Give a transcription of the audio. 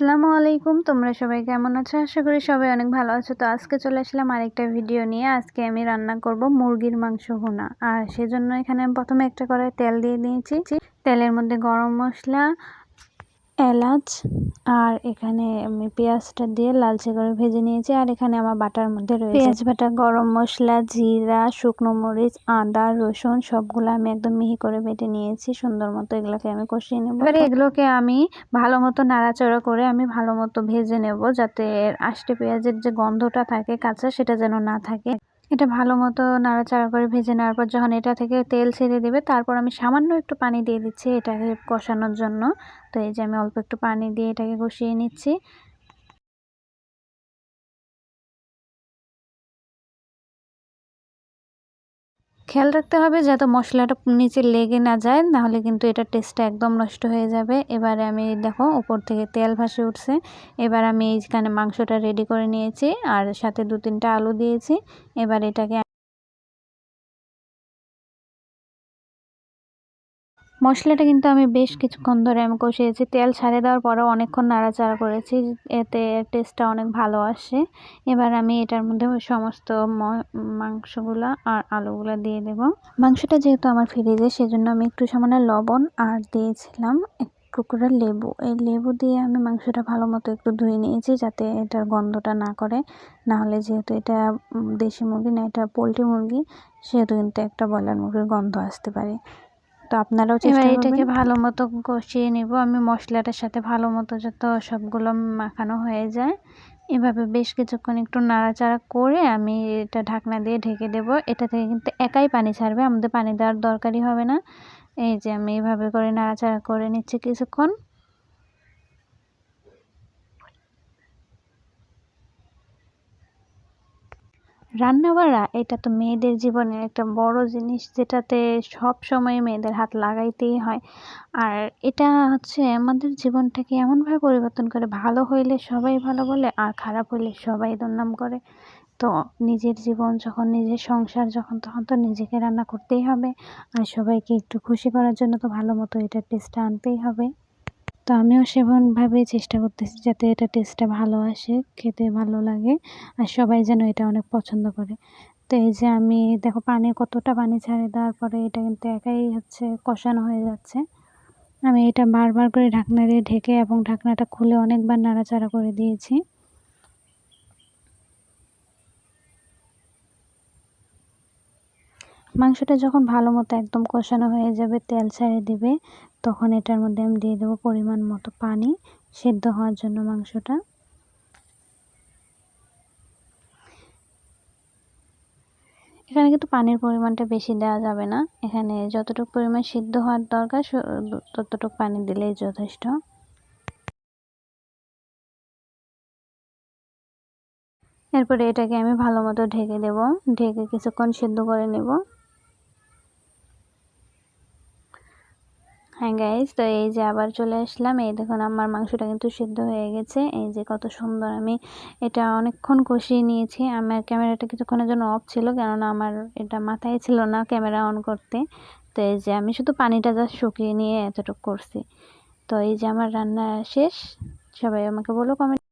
আসসালামু আলাইকুম। তোমরা সবাই কেমন আছো? আশা করি সবাই অনেক ভালো আছো। তো আজকে চলে আসলাম আরেকটা ভিডিও নিয়ে। আজকে আমি রান্না করব মুরগির মাংস ভুনা। আর সেজন্য এখানে আমি প্রথমে একটা করে তেল দিয়ে দিয়েছি। তেলের মধ্যে গরম মশলা এলাচ আর এখানে আমি পেঁয়াজটা দিয়ে লালচে করে ভেজে নিয়েছি আর এখানে আমার বাটার মধ্যে রয়েছে পেঁয়াজ বাটা গরম মশলা জিরা শুকনো মরিচ আদা রসুন সবগুলো আমি একদম মিহি করে বেটে নিয়েছি। সুন্দর মতো এগুলোকে আমি কষিয়ে নেব। এবারে এগুলোকে আমি ভালো মতো নাড়াচাড়া করে আমি ভালো মতো ভেজে নেব যাতে আষ্টে পেঁয়াজের যে গন্ধটা থাকে কাঁচা সেটা যেন না থাকে। এটা ভালো মতো নাড়াচাড়া করে ভেজে নেওয়ার পর যখন এটা থেকে তেল ছেড়ে দেবে, তারপর আমি সামান্য একটু পানি দিয়ে দিচ্ছি এটাকে কষানোর জন্য। তো এই যে আমি অল্প একটু পানি দিয়ে এটাকে কষিয়ে নিচ্ছি। খেয়াল রাখতে হবে যাতে মশলাটা নিচে লেগে না যায়, নাহলে কিন্তু এটা টেস্টটা একদম নষ্ট হয়ে যাবে। এবারে আমি দেখো উপর থেকে তেল ভাসে উঠছে। এবার আমি এইখানে মাংসটা রেডি করে নিয়েছি, আর সাথে দু তিনটা আলু দিয়েছি। এবার এটাকে মশলাটা কিন্তু আমি বেশ কিছুক্ষণ ধরে আমি কষিয়েছি। তেল ছাড়ে দেওয়ার পরেও অনেকক্ষণ নাড়াচাড়া করেছি, এতে টেস্টটা অনেক ভালো আসে। এবার আমি এটার মধ্যে সমস্ত মাংসগুলো আর আলুগুলো দিয়ে দেব। মাংসটা যেহেতু আমার ফ্রিজে সেজন্য আমি একটু সামান্য লবণ আর দিয়েছিলাম এক টুকরা লেবু। এই লেবু দিয়ে আমি মাংসটা ভালো মতো একটু ধুয়ে নিয়েছি যাতে এটার গন্ধটা না করে। নাহলে যেহেতু এটা দেশি মুরগি না, এটা পোলট্রি মুরগি, সেহেতু কিন্তু একটা বয়লার মুরগির গন্ধ আসতে পারে। তো আপনারাও চেষ্টা এটাকে ভালো মতো কষিয়ে নেব। আমি মশলাটার সাথে ভালো মতো যত সবগুলো মাখানো হয়ে যায় এভাবে বেশ কিছুক্ষণ একটু নাড়াচাড়া করে আমি এটা ঢাকনা দিয়ে ঢেকে দেব। এটা থেকে কিন্তু একাই পানি ছাড়বে আমাদের পানি দেওয়ার দরকারই হবে না। এই যে আমি এভাবে করে নাড়াচাড়া করে নিচ্ছি কিছুক্ষণ। রান্না বাড়া এটা তো মেয়েদের জীবনের একটা বড় জিনিস যেটাতে সব সময় মেয়েদের হাত লাগাইতেই হয়। আর এটা হচ্ছে আমাদের জীবনটাকে এমনভাবে পরিবর্তন করে, ভালো হইলে সবাই ভালো বলে, আর খারাপ হইলে সবাই দুর্নাম করে। তো নিজের জীবন যখন, নিজের সংসার যখন, তখন তো নিজেকে রান্না করতেই হবে। আর সবাইকে একটু খুশি করার জন্য তো ভালো মতো এটা টেস্টটা আনতেই হবে। তো আমিও সেমনভাবেই চেষ্টা করতেছি যাতে এটা টেস্টটা ভালো আসে, খেতে ভালো লাগে আর সবাই যেন এটা অনেক পছন্দ করে। তো এই যে আমি, দেখো পানি কতটা পানি ছাড়ে দেওয়ার পরে এটা কিন্তু একাই হচ্ছে কষানো হয়ে যাচ্ছে। আমি এটা বারবার করে ঢাকনা দিয়ে ঢেকে এবং ঢাকনাটা খুলে অনেকবার নাড়াচাড়া করে দিয়েছি। মাংসটা যখন ভালো মতো একদম কষানো হয়ে যাবে, তেল ছেড়ে দিবে, তখন এটার মধ্যে আমি দিয়ে দেবো পরিমাণ মতো পানি সেদ্ধ হওয়ার জন্য মাংসটা। এখানে কিন্তু পানির পরিমাণটা বেশি দেওয়া যাবে না। এখানে যতটুকু পরিমাণ সিদ্ধ হওয়ার দরকার ততটুকু পানি দিলেই যথেষ্ট। এরপরে এটাকে আমি ভালো মতো ঢেকে দেব। ঢেকে কিছুক্ষণ সিদ্ধ করে নেব। হ্যাঁ গাইজ তো এই যে আবার চলে আসলাম। এই দেখুন, আমার মাংসটা কিন্তু সিদ্ধ হয়ে গেছে। এই যে কত সুন্দর আমি এটা অনেকক্ষণ কষিয়ে নিয়েছি। আমার ক্যামেরাটা কিছুক্ষণের জন্য অফ ছিল, কেননা আমার এটা মাথায় ছিল না ক্যামেরা অন করতে। তো এই যে আমি শুধু পানিটা যা শুকিয়ে নিয়ে এতটুকু করছি। তো এই যে আমার রান্না শেষ। সবাই আমাকে বলো কমেন্ট